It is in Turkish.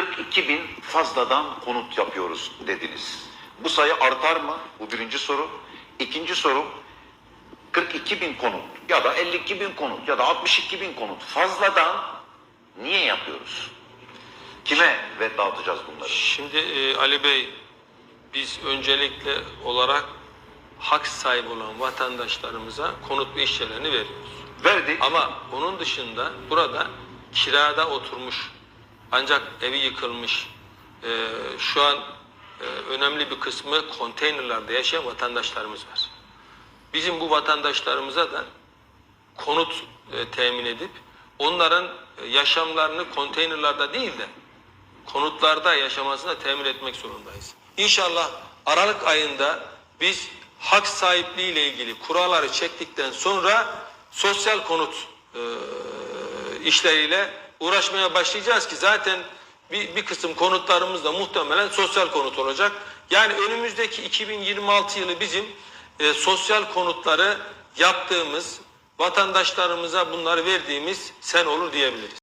42 bin fazladan konut yapıyoruz dediniz. Bu sayı artar mı? Bu birinci soru. İkinci soru 42 bin konut ya da 52 bin konut ya da 62 bin konut fazladan niye yapıyoruz? Kime ve dağıtacağız bunları? Şimdi e, Ali Bey biz öncelikle olarak hak sahibi olan vatandaşlarımıza konut ve iş yerlerini veriyoruz. Verdik. Ama onun dışında burada kirada oturmuş ancak evi yıkılmış e, şu an e, önemli bir kısmı konteynerlarda yaşayan vatandaşlarımız var. Bizim bu vatandaşlarımıza da konut e, temin edip onların e, yaşamlarını konteynerlarda değil de konutlarda yaşamasını da temin etmek zorundayız. İnşallah Aralık ayında biz hak sahipliği ile ilgili kuralları çektikten sonra sosyal konut e, işleriyle uğraşmaya başlayacağız ki zaten bir, bir kısım konutlarımız da muhtemelen sosyal konut olacak. Yani önümüzdeki 2026 yılı bizim e, sosyal konutları yaptığımız, vatandaşlarımıza bunları verdiğimiz sen olur diyebiliriz.